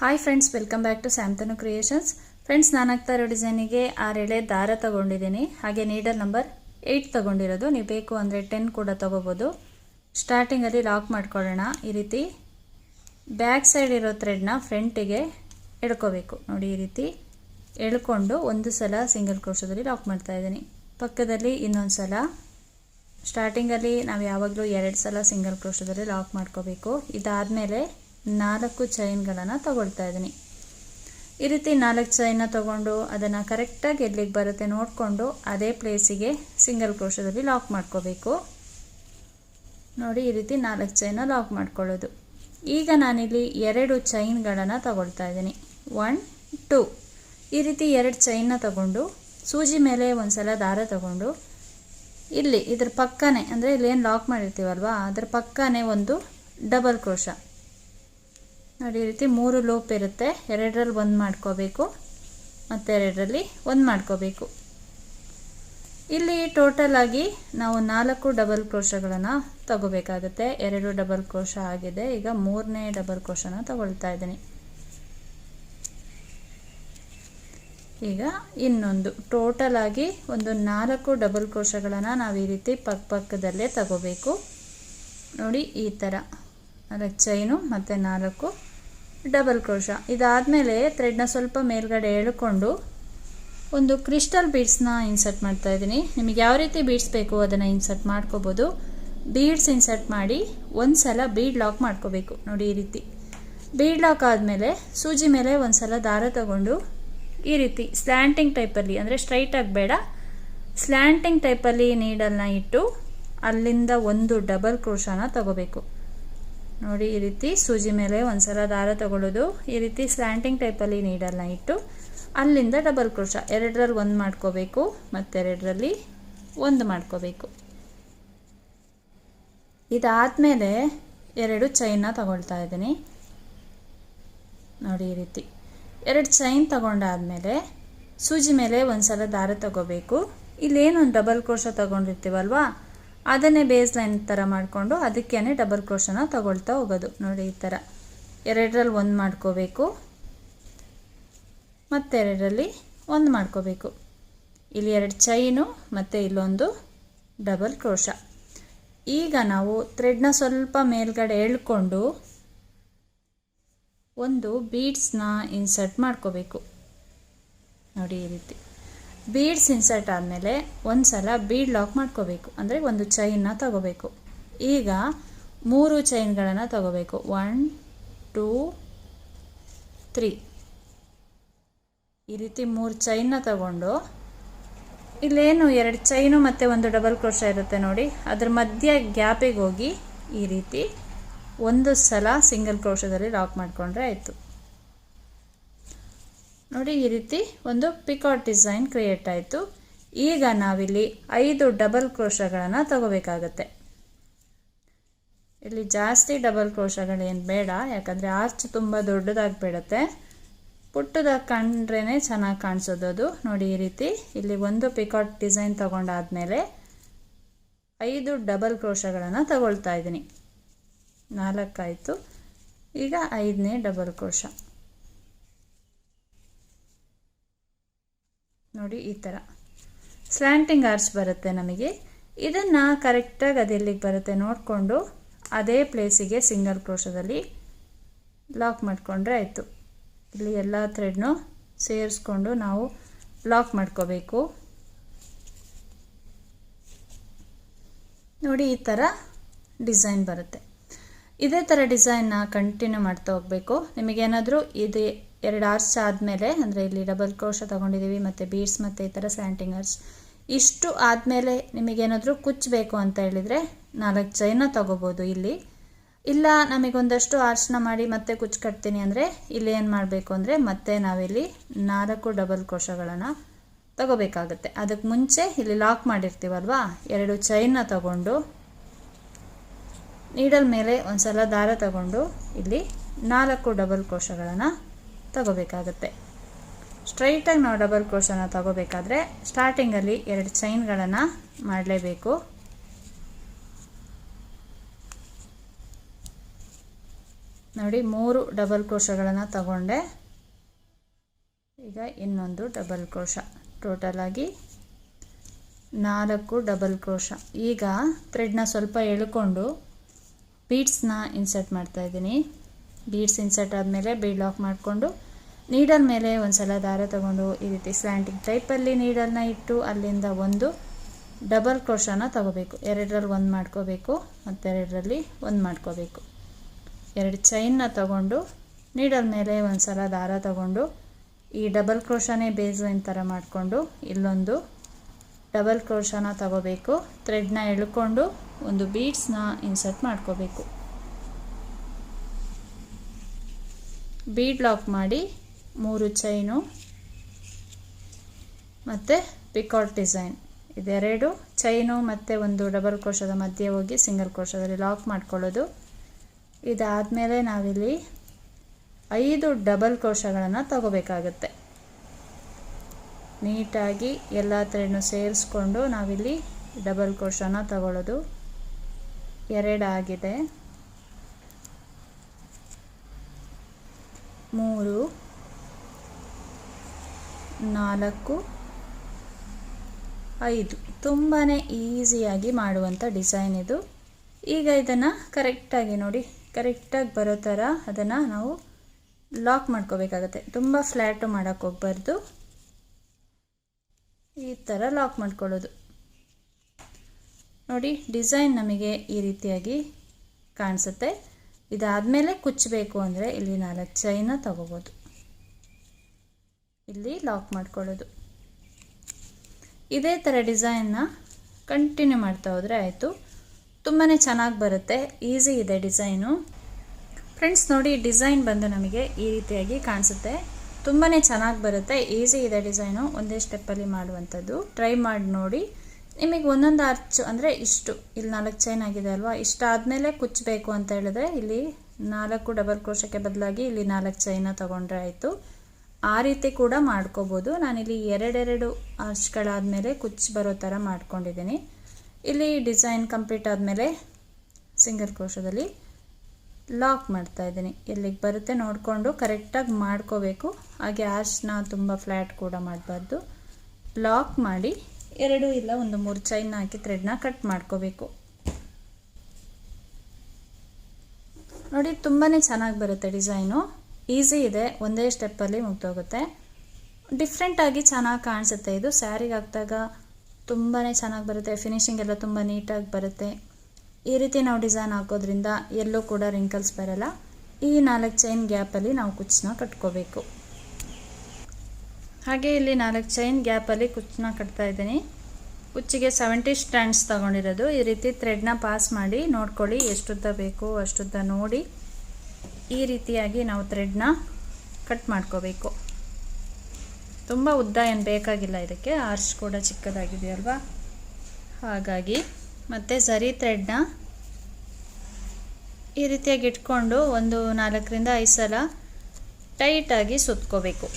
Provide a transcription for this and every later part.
Hi friends welcome back to Samtanu creations friends ನಾನು ಇರೋ ಡಿಸೈನಿಗೆ ಎಳೆ ದಾರ ತಗೊಂಡಿದ್ದೀನಿ. ಹಾಗೆ ನೀಡಲ್ ನಂಬರ್ ಏಯ್ಟ್ ತಗೊಂಡಿರೋದು. ನೀವು ಬೇಕು ಅಂದರೆ ಟೆನ್ ಕೂಡ ತೊಗೋಬೋದು. ಸ್ಟಾರ್ಟಿಂಗಲ್ಲಿ ಲಾಕ್ ಮಾಡ್ಕೊಳ್ಳೋಣ ಈ ರೀತಿ. ಬ್ಯಾಕ್ ಸೈಡ್ ಇರೋ ಥ್ರೆಡ್ನ ಫ್ರಂಟಿಗೆ ಎಳ್ಕೋಬೇಕು. ನೋಡಿ ಈ ರೀತಿ. ಎಳ್ಕೊಂಡು ಒಂದು ಸಲ ಸಿಂಗಲ್ ಕ್ರೋಶದಲ್ಲಿ ಲಾಕ್ ಮಾಡ್ತಾ ಇದ್ದೀನಿ. ಪಕ್ಕದಲ್ಲಿ ಇನ್ನೊಂದು ಸಲ. ಸ್ಟಾರ್ಟಿಂಗಲ್ಲಿ ನಾವು ಯಾವಾಗಲೂ ಎರಡು ಸಲ ಸಿಂಗಲ್ ಕ್ರೋಶದಲ್ಲಿ ಲಾಕ್ ಮಾಡ್ಕೋಬೇಕು. ಇದಾದಮೇಲೆ ನಾಲ್ಕು ಚೈನ್ಗಳನ್ನು ತಗೊಳ್ತಾ ಇದ್ದೀನಿ. ಈ ರೀತಿ ನಾಲ್ಕು ಚೈನ್ನ ತಗೊಂಡು ಅದನ್ನು ಕರೆಕ್ಟಾಗಿ ಎಲ್ಲಿಗೆ ಬರುತ್ತೆ ನೋಡಿಕೊಂಡು ಅದೇ ಪ್ಲೇಸಿಗೆ ಸಿಂಗಲ್ ಕ್ರೋಶದಲ್ಲಿ ಲಾಕ್ ಮಾಡ್ಕೋಬೇಕು. ನೋಡಿ, ಈ ರೀತಿ ನಾಲ್ಕು ಚೈನ ಲಾಕ್ ಮಾಡ್ಕೊಳ್ಳೋದು. ಈಗ ನಾನಿಲ್ಲಿ ಎರಡು ಚೈನ್ಗಳನ್ನು ತಗೊಳ್ತಾ ಇದ್ದೀನಿ. One, two. ಈ ರೀತಿ ಎರಡು ಚೈನ್ನ ತಗೊಂಡು ಸೂಜಿ ಮೇಲೆ ಒಂದು ಸಲ ದಾರ ತಗೊಂಡು ಇಲ್ಲಿ ಇದ್ರ ಪಕ್ಕನೇ, ಅಂದರೆ ಇಲ್ಲೇನು ಲಾಕ್ ಮಾಡಿರ್ತೀವಲ್ವಾ, ಅದ್ರ ಪಕ್ಕನೇ ಒಂದು ಡಬಲ್ ಕ್ರೋಶ. ನೋಡಿ, ಈ ರೀತಿ ಮೂರು ಲೂಪ್ ಇರುತ್ತೆ. ಎರಡರಲ್ಲಿ ಒಂದು ಮಾಡ್ಕೋಬೇಕು, ಮತ್ತು ಎರಡರಲ್ಲಿ ಒಂದು ಮಾಡ್ಕೋಬೇಕು. ಇಲ್ಲಿ ಟೋಟಲ್ ಆಗಿ ನಾವು ನಾಲ್ಕು ಡಬಲ್ ಕ್ರೋಶಗಳನ್ನು ತಗೋಬೇಕಾಗುತ್ತೆ. ಎರಡು ಡಬಲ್ ಕ್ರೋಶ ಆಗಿದೆ. ಈಗ ಮೂರನೇ ಡಬಲ್ ಕ್ರೋಶನ ತಗೊಳ್ತಾ ಇದ್ದೀನಿ. ಈಗ ಇನ್ನೊಂದು. ಟೋಟಲ್ ಆಗಿ ಒಂದು ನಾಲ್ಕು ಡಬಲ್ ಕ್ರೋಶಗಳನ್ನು ನಾವು ಈ ರೀತಿ ಪಕ್ಕ ಪಕ್ಕದಲ್ಲೇ ತಗೋಬೇಕು. ನೋಡಿ, ಈ ಥರ ಅದಕ್ಕೆ ಚೈನು ಮತ್ತು ನಾಲ್ಕು ಡಬಲ್ ಕ್ರೋಶ. ಇದಾದಮೇಲೆ ಥ್ರೆಡ್ನ ಸ್ವಲ್ಪ ಮೇಲ್ಗಡೆ ಎಳ್ಕೊಂಡು ಒಂದು ಕ್ರಿಸ್ಟಲ್ ಬೀಡ್ಸ್ನ ಇನ್ಸರ್ಟ್ ಮಾಡ್ತಾ ಇದ್ದೀನಿ. ನಿಮಗೆ ಯಾವ ರೀತಿ ಬೀಡ್ಸ್ ಬೇಕು ಅದನ್ನು ಇನ್ಸರ್ಟ್ ಮಾಡ್ಕೋಬೋದು. ಬೀಡ್ಸ್ ಇನ್ಸರ್ಟ್ ಮಾಡಿ ಒಂದು ಸಲ ಬೀಡ್ ಲಾಕ್ ಮಾಡ್ಕೋಬೇಕು. ನೋಡಿ ಈ ರೀತಿ. ಬೀಡ್ ಲಾಕ್ ಆದಮೇಲೆ ಸೂಜಿ ಮೇಲೆ ಒಂದು ಸಲ ದಾರ ತಗೊಂಡು ಈ ರೀತಿ ಸ್ಲ್ಯಾಂಟಿಂಗ್ ಟೈಪಲ್ಲಿ ಅಂದರೆ ಸ್ಟ್ರೈಟಾಗಿ ಬೇಡ. ಸ್ಲ್ಯಾಂಟಿಂಗ್ ಟೈಪಲ್ಲಿ ನೀಡಲ್ನ ಇಟ್ಟು ಅಲ್ಲಿಂದ ಒಂದು ಡಬಲ್ ಕ್ರೋಶನ ತಗೋಬೇಕು. ನೋಡಿ, ಈ ರೀತಿ ಸೂಜಿ ಮೇಲೆ ಒಂದ್ಸಲ ದಾರ ತಗೊಳ್ಳೋದು. ಈ ರೀತಿ ಸ್ಲ್ಯಾಂಟಿಂಗ್ ಟೈಪಲ್ಲಿ ನೀಡಲ್ಲ ಇಟ್ಟು ಅಲ್ಲಿಂದ ಡಬಲ್ ಕ್ರೋಶ ಎರಡರಲ್ಲಿ ಒಂದು ಮಾಡ್ಕೋಬೇಕು, ಮತ್ತೆರಡರಲ್ಲಿ ಒಂದು ಮಾಡ್ಕೋಬೇಕು. ಇದಾದಮೇಲೆ ಎರಡು ಚೈನ್ನ ತಗೊಳ್ತಾ ಇದ್ದೀನಿ. ನೋಡಿ, ಈ ರೀತಿ. ಎರಡು ಚೈನ್ ತಗೊಂಡಾದ್ಮೇಲೆ ಸೂಜಿ ಮೇಲೆ ಒಂದ್ಸಲ ದಾರ ತಗೋಬೇಕು. ಇಲ್ಲೇನೊಂದು ಡಬಲ್ ಕ್ರೋಶ ತಗೊಂಡಿರ್ತೀವಲ್ವಾ? ಅದನ್ನೇ ಬೇಸ್ ಲೈನ್ ಥರ ಮಾಡಿಕೊಂಡು ಅದಕ್ಕೇ ಡಬಲ್ ಕ್ರೋಶನ ತಗೊಳ್ತಾ ಹೋಗೋದು. ನೋಡಿ ಈ ಥರ ಎರಡರಲ್ಲಿ ಒಂದು ಮಾಡ್ಕೋಬೇಕು. ಮತ್ತೆರಡರಲ್ಲಿ ಒಂದು ಮಾಡ್ಕೋಬೇಕು. ಇಲ್ಲಿ ಎರಡು ಚೈನು ಮತ್ತು ಇಲ್ಲೊಂದು ಡಬಲ್ ಕ್ರೋಶ ಈಗ ನಾವು ಥ್ರೆಡ್ನ ಸ್ವಲ್ಪ ಮೇಲ್ಗಡೆ ಎಳ್ಕೊಂಡು ಒಂದು ಬೀಡ್ಸ್ನ ಇನ್ಸರ್ಟ್ ಮಾಡ್ಕೋಬೇಕು. ನೋಡಿ ಈ ರೀತಿ. ಬೀಡ್ಸ್ ಇನ್ಸರ್ಟ್ ಆದಮೇಲೆ ಒಂದು ಸಲ ಬೀಡ್ ಲಾಕ್ ಮಾಡ್ಕೋಬೇಕು. ಅಂದರೆ ಒಂದು ಚೈನ್ನ ತಗೋಬೇಕು. ಈಗ ಮೂರು ಚೈನ್ಗಳನ್ನು ತಗೋಬೇಕು. ಒನ್ ಟೂ ತ್ರೀ ಈ ರೀತಿ ಮೂರು ಚೈನ್ನ ತಗೊಂಡು ಇಲ್ಲೇನು ಎರಡು ಚೈನು ಮತ್ತು ಒಂದು ಡಬಲ್ ಕ್ರೋಶ ಇರುತ್ತೆ ನೋಡಿ. ಅದ್ರ ಮಧ್ಯ ಗ್ಯಾಪಿಗೆ ಹೋಗಿ ಈ ರೀತಿ ಒಂದು ಸಲ ಸಿಂಗಲ್ ಕ್ರೋಶದಲ್ಲಿ ಲಾಕ್ ಮಾಡಿಕೊಂಡ್ರೆ ಆಯಿತು. ನೋಡಿ ಈ ರೀತಿ ಒಂದು ಪಿಕಾಟ್ ಡಿಸೈನ್ ಕ್ರಿಯೇಟ್ ಆಯಿತು. ಈಗ ನಾವಿಲ್ಲಿ ಐದು ಡಬಲ್ ಕ್ರೋಶಗಳನ್ನು ತಗೋಬೇಕಾಗತ್ತೆ. ಇಲ್ಲಿ ಜಾಸ್ತಿ ಡಬಲ್ ಕ್ರೋಶಗಳೇನು ಬೇಡ, ಯಾಕಂದರೆ ಆರ್ಚ್ ತುಂಬ ದೊಡ್ಡದಾಗಿ ಬಿಡುತ್ತೆ ಪುಟ್ಟದಾಗಿ ಕಂಡ್ರೇ ಚೆನ್ನಾಗಿ ಕಾಣಿಸೋದು ಅದು ನೋಡಿ ಈ ರೀತಿ ಇಲ್ಲಿ ಒಂದು ಪಿಕಾಟ್ ಡಿಸೈನ್ ತಗೊಂಡಾದ್ಮೇಲೆ ಐದು ಡಬಲ್ ಕ್ರೋಶಗಳನ್ನು ತಗೊಳ್ತಾ ಇದ್ದೀನಿ. ನಾಲ್ಕಾಯಿತು. ಈಗ ಐದನೇ ಡಬಲ್ ಕ್ರೋಶ. ನೋಡಿ, ಈ ಥರ ಸ್ಲ್ಯಾಂಟಿಂಗ್ ಆರ್ಚ್ ಬರುತ್ತೆ ನಮಗೆ. ಇದನ್ನು ಕರೆಕ್ಟಾಗಿ ಅದು ಎಲ್ಲಿಗೆ ಬರುತ್ತೆ. ನೋಡಿಕೊಂಡು ಅದೇ ಪ್ಲೇಸಿಗೆ ಸಿಂಗಲ್ ಕ್ರೋಶದಲ್ಲಿ ಲಾಕ್ ಮಾಡಿಕೊಂಡ್ರೆ ಆಯಿತು. ಇಲ್ಲಿ ಎಲ್ಲ ಥ್ರೆಡ್ನೂ ಸೇರಿಸ್ಕೊಂಡು ನಾವು ಲಾಕ್ ಮಾಡ್ಕೋಬೇಕು. ನೋಡಿ, ಈ ಥರ ಡಿಸೈನ್ ಬರುತ್ತೆ. ಇದೇ ಥರ ಡಿಸೈನ್ನ ಕಂಟಿನ್ಯೂ ಮಾಡ್ತಾ ಹೋಗಬೇಕು. ನಿಮಗೇನಾದರೂ ಇದು ಎರಡು ಆರ್ಸ್ ಆದಮೇಲೆ, ಅಂದರೆ ಇಲ್ಲಿ ಡಬಲ್ ಕ್ರೋಶ ತೊಗೊಂಡಿದ್ದೀವಿ ಮತ್ತು ಬೀಡ್ಸ್ ಮತ್ತು ಈ ಥರ ಸ್ಯಾಂಟಿಂಗ್ ಆರ್ಚ್ ಇಷ್ಟು ಆದಮೇಲೆ ನಿಮಗೇನಾದರೂ ಕುಚ್ಚಬೇಕು ಅಂತ ಹೇಳಿದರೆ ನಾಲ್ಕು ಚೈನ ತೊಗೋಬೋದು ಇಲ್ಲಿ. ಇಲ್ಲ ನಮಗೊಂದಷ್ಟು ಆರ್ಸ್ನ ಮಾಡಿ ಮತ್ತೆ ಕುಚ್ಚು ಕಟ್ತೀನಿ ಅಂದರೆ ಇಲ್ಲಿ ಏನು ಮಾಡಬೇಕು ಅಂದರೆ ಮತ್ತೆ ನಾವಿಲ್ಲಿ ನಾಲ್ಕು ಡಬಲ್ ಕ್ರೋಶಗಳನ್ನು ತಗೋಬೇಕಾಗುತ್ತೆ. ಅದಕ್ಕೆ ಮುಂಚೆ ಇಲ್ಲಿ ಲಾಕ್ ಮಾಡಿರ್ತೀವಲ್ವಾ, ಎರಡು ಚೈನ್ನ ತಗೊಂಡು ನೀಡಲ್ ಮೇಲೆ ಒಂದು ಸಲ ದಾರ ತಗೊಂಡು ಇಲ್ಲಿ ನಾಲ್ಕು ಡಬಲ್ ಕ್ರೋಶಗಳನ್ನು ತಗೋಬೇಕಾಗುತ್ತೆ. ಸ್ಟ್ರೈಟಾಗಿ ನಾವು ಡಬಲ್ ಕ್ರೋಶನ ತಗೋಬೇಕಾದ್ರೆ ಸ್ಟಾರ್ಟಿಂಗಲ್ಲಿ ಎರಡು ಚೈನ್ಗಳನ್ನು ಮಾಡಲೇಬೇಕು. ನೋಡಿ, ಮೂರು ಡಬಲ್ ಕ್ರೋಶಗಳನ್ನು ತಗೊಂಡೆ. ಈಗ ಇನ್ನೊಂದು ಡಬಲ್ ಕ್ರೋಶ. ಟೋಟಲ್ ಆಗಿ ನಾಲ್ಕು ಡಬಲ್ ಕ್ರೋಶ. ಈಗ ಥ್ರೆಡ್ನ ಸ್ವಲ್ಪ ಎಳ್ಕೊಂಡು ಬೀಡ್ಸ್ನ ಇನ್ಸರ್ಟ್ ಮಾಡ್ತಾ ಇದ್ದೀನಿ. ಬೀಡ್ಸ್ ಇನ್ಸರ್ಟ್ ಆದಮೇಲೆ ಬೀಡ್ ಲಾಕ್ ಮಾಡಿಕೊಂಡು ನೀಡಲ್ ಮೇಲೆ ಒಂದು ಸಲ ದಾರ ತಗೊಂಡು ಈ ರೀತಿ ಸ್ಲ್ಯಾಂಟಿಂಗ್ ಟೈಪಲ್ಲಿ ನೀಡಲ್ನ ಇಟ್ಟು ಅಲ್ಲಿಂದ ಒಂದು ಡಬಲ್ ಕ್ರೋಶನ ತಗೋಬೇಕು. ಎರಡರಲ್ಲಿ ಒಂದು ಮಾಡ್ಕೋಬೇಕು, ಮತ್ತೆರಡರಲ್ಲಿ ಒಂದು ಮಾಡ್ಕೋಬೇಕು. ಎರಡು ಚೈನ್ನ ತಗೊಂಡು ನೀಡಲ್ ಮೇಲೆ ಒಂದು ಸಲ ದಾರ ತಗೊಂಡು ಈ ಡಬಲ್ ಕ್ರೋಶನೇ ಬೇಸ್ಲೈನ್ ಥರ ಮಾಡಿಕೊಂಡು ಇಲ್ಲೊಂದು ಡಬಲ್ ಕ್ರೋಶನ ತಗೋಬೇಕು. ಥ್ರೆಡ್ನ ಎಳ್ಕೊಂಡು ಒಂದು ಬೀಡ್ಸ್ನ ಇನ್ಸರ್ಟ್ ಮಾಡ್ಕೋಬೇಕು. ಬೀಡ್ ಲಾಕ್ ಮಾಡಿ ಮೂರು ಚೈನು ಮತ್ತು ಪಿಕಾಟ್ ಡಿಸೈನ್ ಇದೆರಡು ಚೈನು ಮತ್ತು ಒಂದು ಡಬಲ್ ಕೋಶದ ಮಧ್ಯೆ ಹೋಗಿ ಸಿಂಗಲ್ ಕೋಶದಲ್ಲಿ ಲಾಕ್ ಮಾಡ್ಕೊಳ್ಳೋದು. ಇದಾದಮೇಲೆ ನಾವಿಲ್ಲಿ ಐದು ಡಬಲ್ ಕೋಶಗಳನ್ನು ತಗೋಬೇಕಾಗುತ್ತೆ. ನೀಟಾಗಿ ಎಲ್ಲ ಥ್ರೆಡ್ನು ಸೇರಿಸ್ಕೊಂಡು ನಾವಿಲ್ಲಿ ಡಬಲ್ ಕೋಶನ ತಗೊಳ್ಳೋದು. ಎರಡಾಗಿದೆ ಮೂರು ನಾಲ್ಕು, ಐದು. ತುಂಬಾ ಈಸಿಯಾಗಿ ಮಾಡುವಂಥ ಡಿಸೈನ್ ಇದು. ಈಗ ಇದನ್ನು ಕರೆಕ್ಟಾಗಿ ನೋಡಿ ಕರೆಕ್ಟಾಗಿ ಬರೋ ಥರ ಅದನ್ನು ನಾವು ಲಾಕ್ ಮಾಡ್ಕೋಬೇಕಾಗತ್ತೆ. ತುಂಬ ಫ್ಲ್ಯಾಟು ಮಾಡೋಕ್ಕೆ ಹೋಗ್ಬಾರ್ದು. ಈ ಥರ ಲಾಕ್ ಮಾಡ್ಕೊಳ್ಳೋದು. ನೋಡಿ, ಡಿಸೈನ್ ನಮಗೆ ಈ ರೀತಿಯಾಗಿ ಕಾಣಿಸುತ್ತೆ. ಇದಾದಮೇಲೆ ಕುಚ್ಚಬೇಕು ಅಂದರೆ ಇಲ್ಲಿ ನಾಲ್ಕು ಚೈನ ತಗೋಬೋದು. ಇಲ್ಲಿ ಲಾಕ್ ಮಾಡ್ಕೊಳ್ಳೋದು. ಇದೇ ಥರ ಡಿಸೈನ್ನ ಕಂಟಿನ್ಯೂ ಮಾಡ್ತಾ ಹೋದರೆ ಆಯಿತು. ತುಂಬಾ ಚೆನ್ನಾಗಿ ಬರುತ್ತೆ. ಈಸಿ ಇದೆ ಡಿಸೈನು ಫ್ರೆಂಡ್ಸ್ ನೋಡಿ ಡಿಸೈನ್ ಬಂದು ನಮಗೆ ಈ ರೀತಿಯಾಗಿ ಕಾಣಿಸುತ್ತೆ. ತುಂಬಾ ಚೆನ್ನಾಗಿ ಬರುತ್ತೆ. ಈಸಿ ಇದೆ ಡಿಸೈನು ಒಂದೇ ಸ್ಟೆಪ್ಪಲ್ಲಿ ಮಾಡುವಂಥದ್ದು. ಟ್ರೈ ಮಾಡಿ ನೋಡಿ. ನಿಮಗೆ ಒಂದೊಂದು ಅರ್ಚು ಅಂದರೆ ಇಷ್ಟು. ಇಲ್ಲಿ ನಾಲ್ಕು ಚೈನ್ ಆಗಿದೆ ಅಲ್ವಾ? ಇಷ್ಟಾದಮೇಲೆ ಕುಚ್ಚಬೇಕು ಅಂತ ಹೇಳಿದ್ರೆ ಇಲ್ಲಿ ನಾಲ್ಕು ಡಬಲ್ ಕ್ರೋಶಕ್ಕೆ ಬದಲಾಗಿ ಇಲ್ಲಿ ನಾಲ್ಕು ಚೈನ ತೊಗೊಂಡ್ರೆ ಆಯಿತು. ಆ ರೀತಿ ಕೂಡ ಮಾಡ್ಕೋಬೋದು. ನಾನಿಲ್ಲಿ ಎರಡೆರಡು ಮೇಲೆ ಕುಚ್ಚು ಬರೋ ಥರ ಮಾಡ್ಕೊಂಡಿದ್ದೀನಿ. ಇಲ್ಲಿ ಡಿಸೈನ್ ಕಂಪ್ಲೀಟ್ ಆದಮೇಲೆ ಸಿಂಗಲ್ ಕೋಶದಲ್ಲಿ ಲಾಕ್ ಮಾಡ್ತಾ ಇದ್ದೀನಿ. ಎಲ್ಲಿಗೆ ಬರುತ್ತೆ ನೋಡಿಕೊಂಡು ಕರೆಕ್ಟಾಗಿ ಮಾಡ್ಕೋಬೇಕು. ಹಾಗೆ ಆರ್ಚ್ನ ತುಂಬ ಫ್ಲ್ಯಾಟ್ ಕೂಡ ಮಾಡಬಾರ್ದು. ಲಾಕ್ ಮಾಡಿ ಎರಡು ಇಲ್ಲ ಒಂದು ಮೂರು ಚೈನ್ ಹಾಕಿ ಥ್ರೆಡ್ನ ಕಟ್ ಮಾಡ್ಕೋಬೇಕು. ನೋಡಿ ತುಂಬಾ ಚೆನ್ನಾಗಿ ಬರುತ್ತೆ ಡಿಸೈನು. ಈಸಿ ಇದೆ, ಒಂದೇ ಸ್ಟೆಪ್ಪಲ್ಲಿ ಮುಗ್ದೋಗುತ್ತೆ. ಡಿಫ್ರೆಂಟಾಗಿ ಚೆನ್ನಾಗಿ ಕಾಣಿಸುತ್ತೆ ಇದು. ಸ್ಯಾರಿಗೆ ಹಾಕಿದಾಗ ತುಂಬಾ ಚೆನ್ನಾಗಿ ಬರುತ್ತೆ. ಫಿನಿಶಿಂಗ್ ಎಲ್ಲ ತುಂಬ ನೀಟಾಗಿ ಬರುತ್ತೆ. ಈ ರೀತಿ ನಾವು ಡಿಸೈನ್ ಹಾಕೋದ್ರಿಂದ ಎಲ್ಲೂ ಕೂಡ ರಿಂಕಲ್ಸ್ ಬರಲ್ಲ. ಈ ನಾಲ್ಕು ಚೈನ್ ಗ್ಯಾಪಲ್ಲಿ ನಾವು ಕುಚ್ಚನ್ನ ಕಟ್ಕೋಬೇಕು. ಹಾಗೆ ಇಲ್ಲಿ ನಾಲ್ಕು ಚೈನ್ ಗ್ಯಾಪಲ್ಲಿ ಕುಚ್ಚನ್ನ ಕಟ್ತಾ ಇದ್ದೀನಿ. ಕುಚ್ಚಿಗೆ ಸೆವೆಂಟಿ ಸ್ಟ್ಯಾಂಡ್ಸ್ ತಗೊಂಡಿರೋದು. ಈ ರೀತಿ ಥ್ರೆಡ್ನ ಪಾಸ್ ಮಾಡಿ ನೋಡ್ಕೊಳ್ಳಿ ಎಷ್ಟುದ್ದ ಬೇಕು, ಅಷ್ಟುದ್ದ ನೋಡಿ. ಈ ರೀತಿಯಾಗಿ ನಾವು ಥ್ರೆಡ್ನ ಕಟ್ ಮಾಡ್ಕೋಬೇಕು. ತುಂಬ ಉದ್ದ ಏನು ಬೇಕಾಗಿಲ್ಲ ಇದಕ್ಕೆ. ಆರ್ಚ್ ಕೂಡ ಚಿಕ್ಕದಾಗಿದೆಯಲ್ವಾ ಹಾಗಾಗಿ ಮತ್ತು ಸರಿ ಥ್ರೆಡ್ನ ಈ ರೀತಿಯಾಗಿ ಇಟ್ಕೊಂಡು ಒಂದು ನಾಲ್ಕರಿಂದ ಐದು ಸಲ ಟೈಟಾಗಿ ಸುತ್ಕೋಬೇಕು.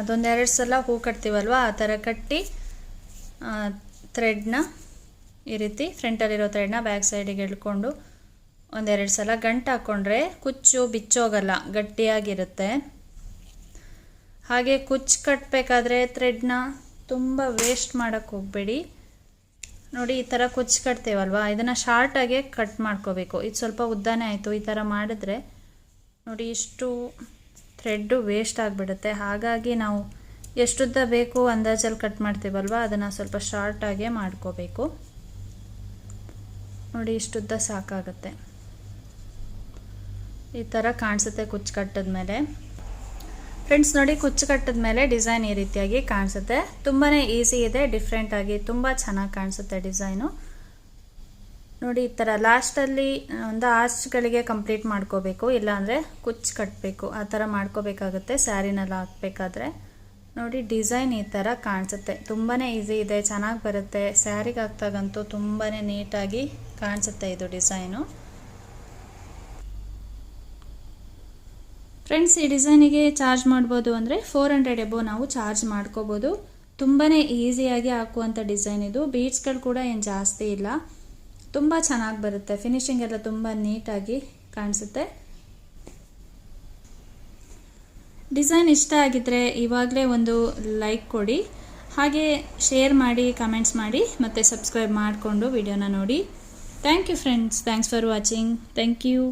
ಅದೊಂದೆರಡು ಸಲ ಹೂ ಕಟ್ತೀವಲ್ವ? ಆ ಥರ ಕಟ್ಟಿ ಥ್ರೆಡ್ನ ಈ ರೀತಿ ಫ್ರಂಟಲ್ಲಿರೋ ಥ್ರೆಡ್ನ ಬ್ಯಾಕ್ ಸೈಡಿಗೆ ಎಳ್ಕೊಂಡು ಒಂದೆರಡು ಸಲ ಗಂಟು ಹಾಕ್ಕೊಂಡ್ರೆ ಕುಚ್ಚು ಬಿಚ್ಚೋಗಲ್ಲ, ಗಟ್ಟಿಯಾಗಿರುತ್ತೆ. ಹಾಗೆ ಕುಚ್ಚು ಕಟ್ಟಬೇಕಾದ್ರೆ ಥ್ರೆಡ್ನ ತುಂಬ ವೇಸ್ಟ್ ಮಾಡೋಕ್ಕೆ ಹೋಗಬೇಡಿ. ನೋಡಿ, ಈ ಥರ ಕುಚ್ಚು ಕಟ್ತೇವಲ್ವಾ? ಇದನ್ನು ಶಾರ್ಟಾಗೆ ಕಟ್ ಮಾಡ್ಕೋಬೇಕು. ಇದು ಸ್ವಲ್ಪ ಉದ್ದಾನೆ ಆಯಿತು, ಈ ಥರ ಮಾಡಿದ್ರೆ ನೋಡಿ, ಇಷ್ಟು ಥ್ರೆಡ್ಡು ವೇಸ್ಟ್ ಆಗಿಬಿಡುತ್ತೆ. ಹಾಗಾಗಿ ನಾವು ಎಷ್ಟುದ್ದ ಬೇಕು ಅಂದಾಜಲ್ಲಿ ಕಟ್ ಮಾಡ್ತೀವಲ್ವ? ಅದನ್ನು ಸ್ವಲ್ಪ ಶಾರ್ಟಾಗೆ ಮಾಡ್ಕೋಬೇಕು. ನೋಡಿ, ಇಷ್ಟುದ್ದ ಸಾಕಾಗುತ್ತೆ. ಈ ಥರ ಕಾಣಿಸುತ್ತೆ ಕುಚ್ಚು ಕಟ್ಟಿದ ಮೇಲೆ. ಫ್ರೆಂಡ್ಸ್ ನೋಡಿ ಕುಚ್ಚು ಕಟ್ಟಿದ ಮೇಲೆ ಡಿಸೈನ್ ಈ ರೀತಿಯಾಗಿ ಕಾಣಿಸುತ್ತೆ. ತುಂಬಾ ಈಸಿ ಇದೆ ಡಿಫ್ರೆಂಟಾಗಿ ತುಂಬ ಚೆನ್ನಾಗಿ ಕಾಣಿಸುತ್ತೆ ಡಿಸೈನು ನೋಡಿ ಈ ಥರ ಲಾಸ್ಟಲ್ಲಿ ಒಂದು ಆರ್ಚ್ಗಳಿಗೆ ಕಂಪ್ಲೀಟ್ ಮಾಡ್ಕೋಬೇಕು ಇಲ್ಲಾಂದರೆ ಕುಚ್ಚು ಕಟ್ಟಬೇಕು ಆ ಥರ ಮಾಡ್ಕೋಬೇಕಾಗುತ್ತೆ ಸ್ಯಾರಿನೆಲ್ಲ ಹಾಕ್ಬೇಕಾದ್ರೆ. ನೋಡಿ ಡಿಸೈನ್ ಈ ಥರ ಕಾಣಿಸುತ್ತೆ. ತುಂಬಾ ಈಸಿ ಇದೆ, ಚೆನ್ನಾಗಿ ಬರುತ್ತೆ. ಸ್ಯಾರಿಗೆ ಹಾಕ್ದಾಗಂತೂ ತುಂಬಾ ನೀಟಾಗಿ ಕಾಣಿಸುತ್ತೆ ಇದು ಡಿಸೈನು ಫ್ರೆಂಡ್ಸ್ ಈ ಡಿಸೈನಿಗೆ ಚಾರ್ಜ್ ಮಾಡ್ಬೋದು ಅಂದರೆ ಫೋರ್ ಹಂಡ್ರೆಡ್ ಎಬೋ ನಾವು ಚಾರ್ಜ್ ಮಾಡ್ಕೋಬೋದು. ತುಂಬಾ ಈಸಿಯಾಗಿ ಹಾಕುವಂಥ ಡಿಸೈನ್ ಇದು. ಬೀಡ್ಸ್ಗಳು ಕೂಡ ಏನು ಜಾಸ್ತಿ ಇಲ್ಲ. ತುಂಬ ಚೆನ್ನಾಗಿ ಬರುತ್ತೆ. ಫಿನಿಶಿಂಗ್ ಎಲ್ಲ ತುಂಬ ನೀಟಾಗಿ ಕಾಣಿಸುತ್ತೆ. ಡಿಸೈನ್ ಇಷ್ಟ ಆಗಿದ್ರೆ ಇವಾಗಲೇ ಒಂದು ಲೈಕ್ ಕೊಡಿ. ಹಾಗೆ ಶೇರ್ ಮಾಡಿ ಕಮೆಂಟ್ಸ್ ಮಾಡಿ, ಮತ್ತು ಸಬ್ಸ್ಕ್ರೈಬ್ ಮಾಡಿಕೊಂಡು ವಿಡಿಯೋನ ನೋಡಿ. Thank you friends thanks for watching thank you